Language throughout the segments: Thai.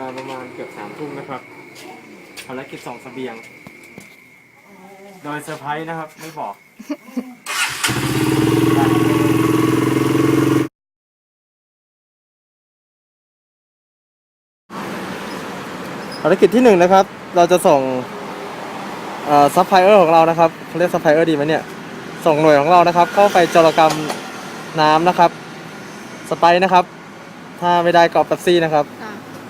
ลาประมาณเกือบสามทุ่มนะครับภารกิจส่องเสบียง โดยเซอร์ไพรส์นะครับ ไม่บอก ภารกิจที่หนึ่งนะครับ เราจะส่งซัพพลายเออร์ของเรานะครับเขาเรียกซัพพลายเออร์ดีไหมเนี่ย ส่งหน่วยของเรานะครับ เข้าไปจรกรรมน้ำนะครับ สไปซ์นะครับ ถ้าไม่ได้ก็เป๊ปซี่นะครับ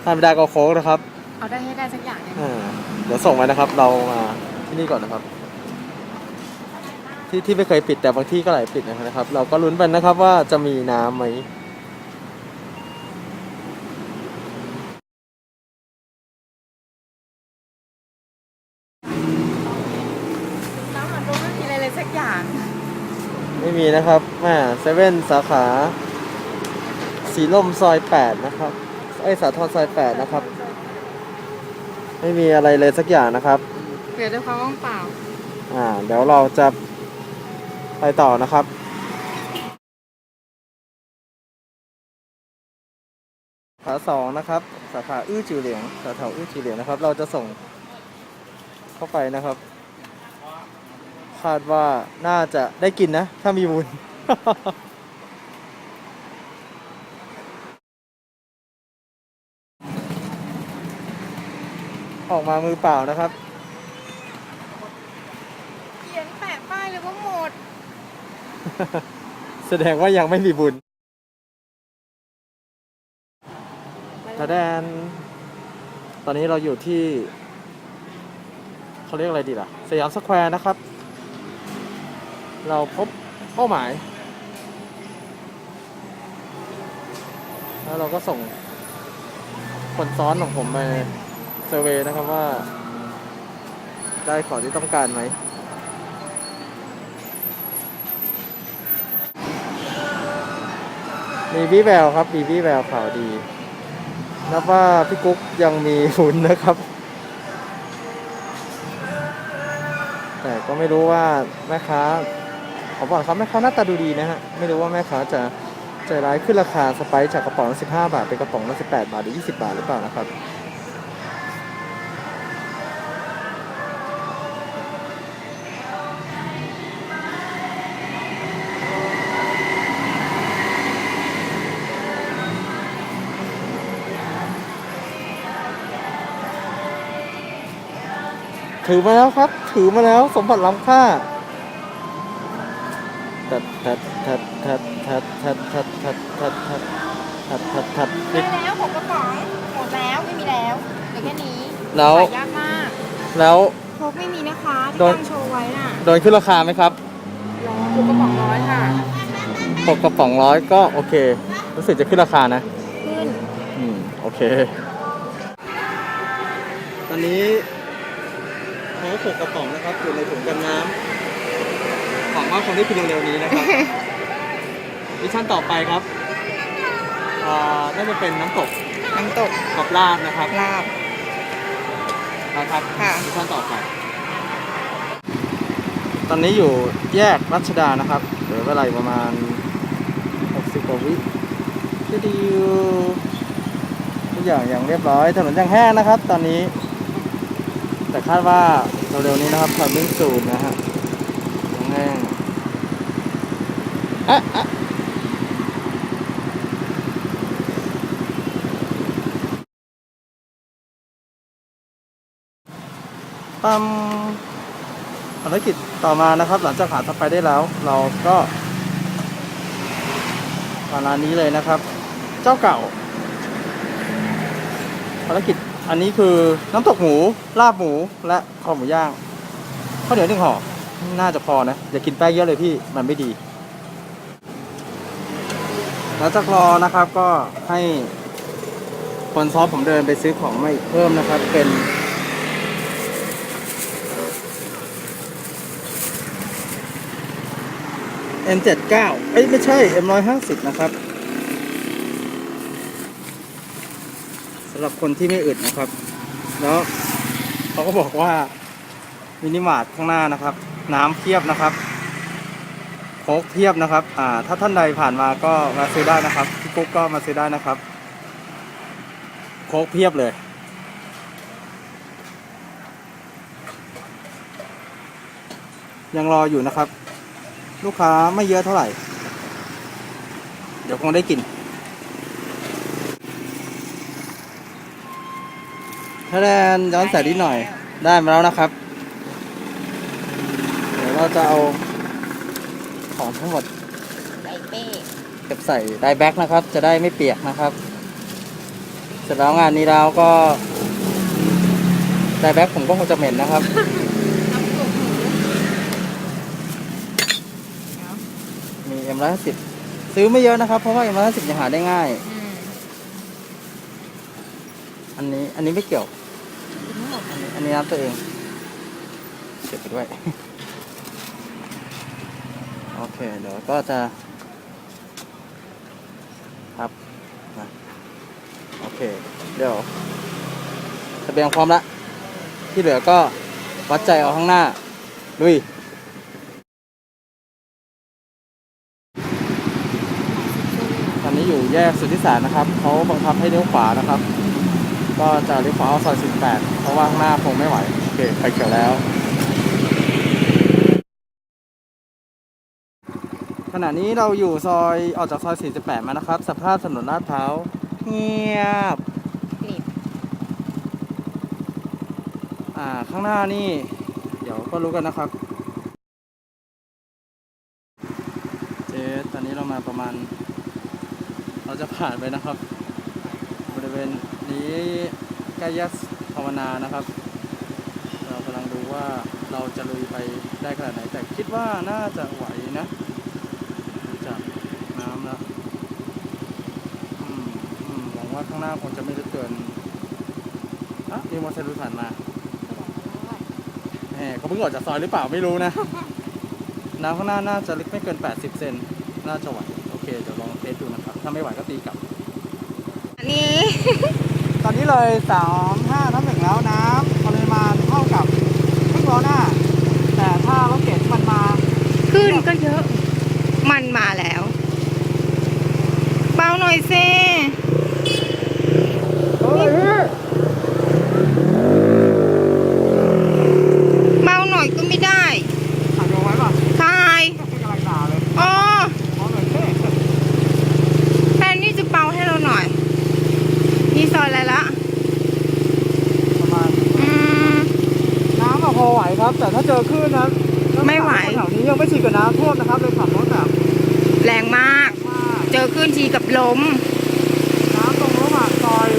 ถ้าไม่ได้ก็โค้กนะครับเอาได้ให้ได้สักอย่างหนึงอ่าเดี๋ยวส่งไปนะครับ เรามาที่นี่ก่อนนะครับ ที่ที่ไม่เคยปิดแต่บางที่ก็หลายปิดนะครับ เราก็ลุ้นไปนะครับว่าจะมีน้ำไหมน้ำมันก็ไม่มีอะไรเลยสักอย่าง ไม่มีนะครับแม่เซเว่นสาขา สีลมซอยแปดนะครับไอยสาทรซอยแปดนะครับ ไม่มีอะไรเลยสักอย่างนะครับ เหลือแต่ความว่างเปล่า อ่า เดี๋ยวเราจะไปต่อนะครับสาขาสองนะครับ สาขาอื้อจิวเหลียง สาขาอื้อจิวเหลียงนะครับ เราจะส่งเข้าไปนะครับ คาดว่าน่าจะได้กินนะ ถ้ามีบุญ ออกมามือเปล่านะครับ เขียนแปะป้ายเลยว่าหมด แสดงว่ายังไม่มีบุญตาแดน ตอนนี้เราอยู่ที่ เขาเรียกอะไรดีล่ะ สยามสแควร์นะครับ เราพบเป้าหมาย แล้วเราก็ส่งคนซ้อนของผมไป เซอร์เวย์นะครับว่า ได้ของที่ต้องการไหมมีวี่แววครับมีวี่แววข่าวดี นับว่าพี่กุ๊กยังมีหุนนะครับ แต่ก็ไม่รู้ว่าแม่ค้าขอบอกครับแม่ค้าหน้าตาดูดีนะฮะ ไม่รู้ว่าแม่ค้าจะใจร้ายขึ้นราคาสไปซ์จากกระป๋องละ15 บาท เป็นกระป๋องละ18 บาท หรือ 20 บาทหรือเปล่านะครับ ถือมาแล้วครับ ถือมาแล้วสมบัติล้ำค่าทัดทัดทัดทัดทัดทัดทัดทัดทัดทัดทัดทัดทัดได้แล้วหกกระป๋องหมดแล้วไม่มีแล้วเหลือแค่นี้แล้วขายยากมากแล้วโคกไม่มีนะคะที่โดนตั้งโชว์ไว้น่ะโดนขึ้นราคาไหมครับรอหกกระป๋องร้อยค่ะหกกระป๋องร้อยก็โอเค รู้สึกจะขึ้นราคานะ ขึ้น อืม โอเค ตอนนี้เขา หกกระป๋องนะครับอยู่ในถุงกันน้ำหวังว่าคงได้กินเร็วๆนี้นะครับมิชชั่นต่อไปครับอ่าน่าจะเป็นน้ำตกน้ำตกกับลาบนะครับลาบ นะครับค่ะ มิชชั่นต่อไป ตอนนี้อยู่แยกรัชดานะครับเหลือเวลาอีกประมาณ 60กว่าวิที่ดีอยู่ทุกอย่างอย่างเรียบร้อย ถนนยังแห้งนะครับ ตอนนี้ แต่คาดว่า เร็วๆนี้นะครับทำมิ่งสูนนะฮะยังแห้งอะอะปั๊มภารกิจต่อมานะครับ หลังจากหาทับไปได้แล้ว เราก็มาร้านนี้เลยนะครับ เจ้าเก่าภารกิจ อันนี้คือน้ำตกหมู ลาบหมูและคอหมูย่างข้าวเหนียวหนึ่งห่อน่าจะพอนะ อย่ากินแป้งเยอะเลยพี่มันไม่ดีแล้วจากรอนะครับก็ให้คนซ้อมผมเดินไปซื้อของมาอีกเพิ่มนะครับ เป็น M79 เอ้ยไม่ใช่ M150 นะครับำหรับคนที่ไม่อึดนะครับ แล้วเขาก็บอกว่ามินิมาร์ทข้างหน้านะครับ น้ำเพียบนะครับโค้กเพียบนะครับ อ่า ถ้าท่านใดผ่านมาก็มาซื้อได้นะครับพี่กุ๊กก็มาซื้อได้นะครับโค้กเพียบเลย ยังรออยู่นะครับ ลูกค้าไม่เยอะเท่าไหร่ เดี๋ยวคงได้กิน ถ้าแดนย้อนแสงนิดหน่อย ได้มาแล้วนะครับ เดี๋ยวเราจะเอาของทั้งหมดใส่เป้เก็บใส่ไดแบ็กนะครับ จะได้ไม่เปียกนะครับ เสร็จแล้วงานนี้แล้วก็ไดแบ็กผมก็คงจะเหม็นนะครับ น้ำตัวหมูมี M ร้อยห้าสิบซื้อไม่เยอะนะครับ เพราะว่า M ร้อยห้าสิบยังหาได้ง่าย อืมอันนี้อันนี้ไม่เกี่ยวกินทั้งหมด อันนี้อันนี้น้ำตัวเองเก็บไปด้วย โอเค เดี๋ยวก็จะครับนะโอเค เดี๋ยวเสบียงพร้อมละ ที่เหลือก็วัดใจเอาข้างหน้าลุยตอนนี้อยู่แยกสุทธิสารนะครับ เขาบังคับให้เลี้ยวขวานะครับ ก็จะเลี้ยวขวาเอาซอย18 เพราะว่าข้างหน้าคงไม่ไหว โอเคไฟเขียวแล้ว ขณะนี้เราอยู่ซอยออกจากซอย 48 มานะครับ สภาพถนนลาดพร้าวเงียบอ่าข้างหน้านี่ เดี๋ยวก็รู้กันนะครับ เจ๊ตอนนี้เรามาประมาณ เราจะผ่านไปนะครับ บริเวณนี้ใกล้แยกภาวนานะครับ เรากำลังดูว่าเราจะลุยไปได้ขนาดไหน แต่คิดว่าน่าจะไหวนะจากน้ำแล้วอืมอืมหวังว่าข้างหน้าคงจะไม่ลึกเกินอะมีมอเตอร์ไซค์ผ่านมาแหมเขาเพิ่งออกจากซอยหรือเปล่าไม่รู้นะ น้ำข้างหน้าน่าจะลึกไม่เกิน 80 เซนน่าจะไหว โอเค เดี๋ยวลองเทสดูนะครับ ถ้าไม่ไหวก็ตีกลับ นนี้ตอนนี้เลยสามห้าทับหนึ่งแล้วน้ำปริมาณเท่ากับครึ่งล้อหน้า แต่ถ้ารถเก๋งมันมาขึ้นก็เยอะ มันมาแล้ว เบาหน่อยเซ เฮ้ย เบาหน่อยก็ไม่ได้ ถ่ายเอาไว้ป่ะ ทาย ไม่กำลังด่าเลย อ๋อ เพราะเลยเท่ แทนนี่จะเบาให้เราหน่อย นี่ซอยอะไรละ ประมาณ อืม น้ำอะพอไหวครับ แต่ถ้าเจอคลื่นนะ ไม่ไหว แถวนี้ยังไม่ชิน กับน้ำท่วมนะครับเลยขับรถแบบแรงมาก มากเจอขึ้นทีกับล้มน้ำตรงระหว่างซอย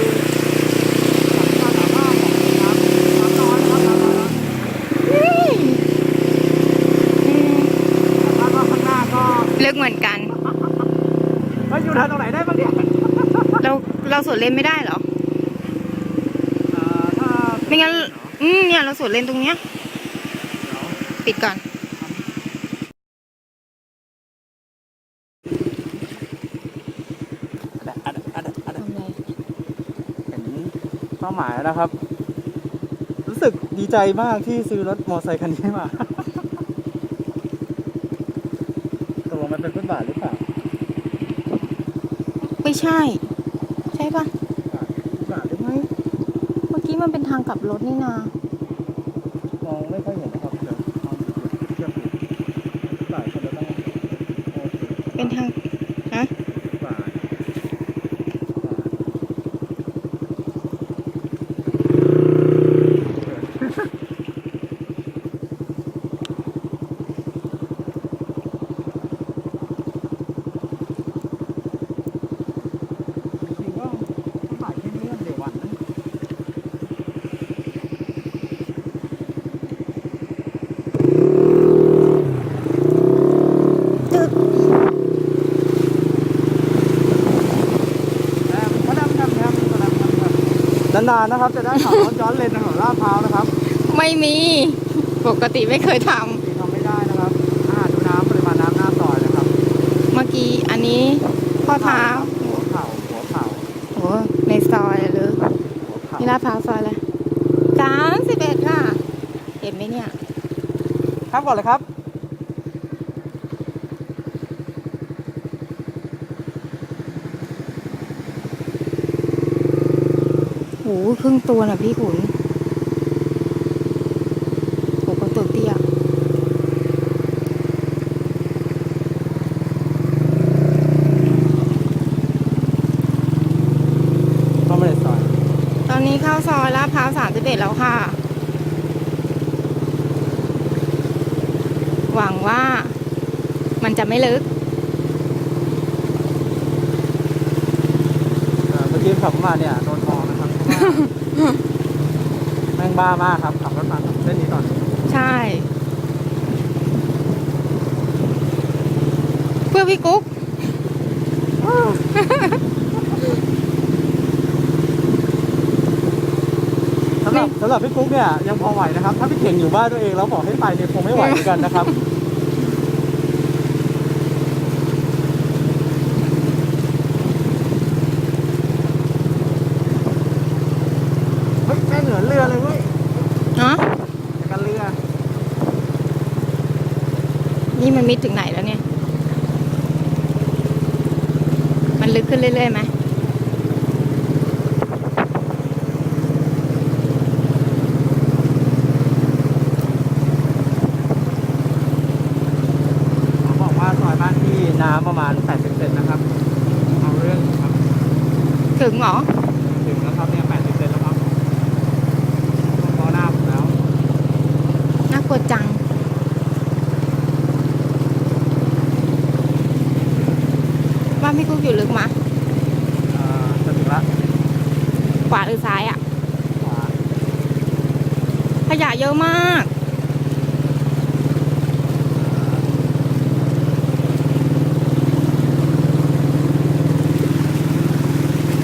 สามห้าของน้ำน้ำน้อยนะครับน้ำน้อยนะอืมแต่ถ้าว่าข้างหน้าก็ลึกเหมือนกัน เฮ้ยอยู่ทางตรงไหนได้บ้างเนี่ยเราเราสวนเลนไม่ได้เหรออ่าถ้าไม่งั้น อืมเนี่ยเราสวนเลนตรงเนี้ย ปิดก่อน อัดอัดอัดอัด ทำไง เห็นเป้าหมายแล้วนะครับ รู้สึกดีใจมากที่ซื้อรถมอเตอร์ไซค์คันนี้มาตกลงมันเป็นฟุตบาทหรือเปล่าไม่ใช่ ใช่ปะฟุตบาทหรือไม่เมื่อกี้มันเป็นทางกลับรถนี่นามองไม่ค่อยเห็นนะครับเดี๋ยวลองดูเทียบดูฟุตบาทคนละต้องโอเคเป็นทาง ฮะ ฟุตบาทฟุตบาทจริงๆว่าฟุตบาทแค่นี้มันเดี๋ยววันนะ ตึก นานๆนะครับ จะได้ขับรถย้อนเลนถนนลาดพร้าวนะครับไม่มี ปกติไม่เคยทที่ทำไม่ได้นะครับอ่าดูน้ำปริมาณน้ำหน้าซอยนะครับำเมื่อกี้อันนี้ข้อเท้าหัวเข่าหัวเข่าโอ้ในซอยอะเลยหัวเข่านี่ลาดพร้าวซอยอะไรสามสิบเอ็ดค่ะ เห็นไหมเนี่ย ครับก่อนเลยครับ ครึ่งตัวน่ะพี่ขุนโอ้ก็ตัวเตี้ยเข้ามาในซอยตอนนี้เข้าซอยลาดพร้าวสามสิบเอ็ดแล้วค่ะ หวังว่ามันจะไม่ลึกเอ่อเมื่อกี้ขับมาเนี่ยโดนทอง แม่งบ้ามากครับขับรถมาเส้นนี้ก่อนใช่ เพื่อพี่กุ๊กสำหรับสำหรับพี่กุ๊กเนี่ยยังพอไหวนะครับ ถ้าพี่เก่งอยู่บ้านตัวเองแล้วบอกให้ไปเนี่ยคงไม่ไหวเหมือนกันนะครับ เฮ้ยแม่งเหนือเรือเลยเว้ยเนาะอย่างกันเรือ นี่มันมิดถึงไหนแล้วเนี่ย มันลึกขึ้นเรื่อยๆไหมเขาบอกว่าซอยบ้านที่น้ำประมาณ80เซนนะครับ เอาเรื่องครับ ถึงเหรอ ถึงแล้วครับเนี่ย80เซนแล้วครับพอหน้าผมแล้ว น่ากลัวจัง ว่าพี่กุ๊กอยู่ลึกมะเอ่อจะถึงละขวาหรือซ้ายอะขวาขยะเยอะมาก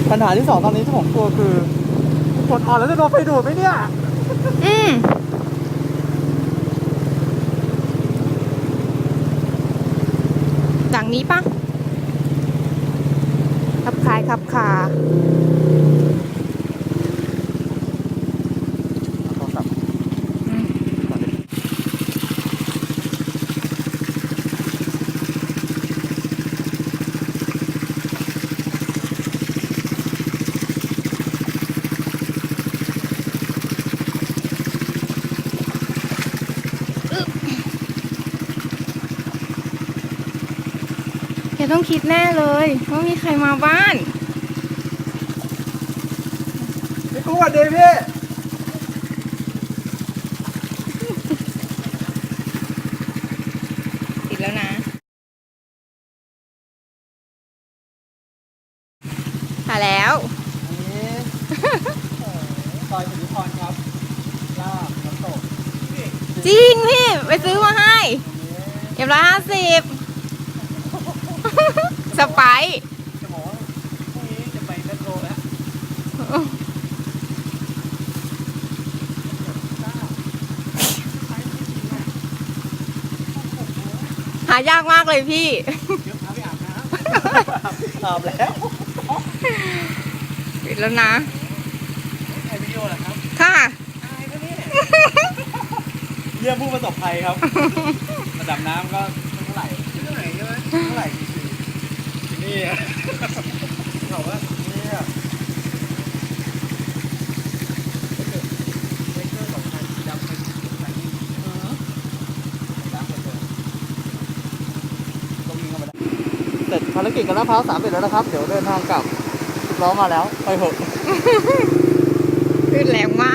ปัญหาที่สองตอนนี้ที่ผมกลัวคือกดออนแล้วจะโดนไฟดูดไหมเนี่ย อืม จางนี้ปะขับคลายขับคา โทรศัพท์ก่อนดิแก ต้องคิดแน่เลยว่ามีใครมาบ้าน พี่กู้สวัสดีพี่ ติดแล้วนะ มาแล้ว อันนี้ซอยสิริพรครับลาบน้ำตก จริงพี่ ไปซื้อมาให้เอ็มร้อยห้าสิบ สไปซ์ จะบอกว่าพรุ่งนี้จะไปเมโทรแล้ว หายากมากเลยพี่ เดี๋ยวพาไปอาบน้ำอาบแล้วปิดแล้วนะถ่ายวิดีโอเหรอครับค่ะ อายก็เนี่ยเยี่ยมผู้ประสบภัยครับ ระดับน้ำก็ไม่เท่าไหร่ไม่เท่าไหร่ใช่ไหมเท่าไหร่ที่นี่อะเขาว่านี่อะเลเซอร์สองพันดำเป็นพันนี่ดำหมดเลยตรงนี้เข้ามาได้เสร็จภารกิจกันแล้วพร้าวสามเสร็จแล้วนะครับ เดี๋ยวเดินทางกลับสิบล้อมาแล้ว ไปเถอะ ขึ้นแรงมาก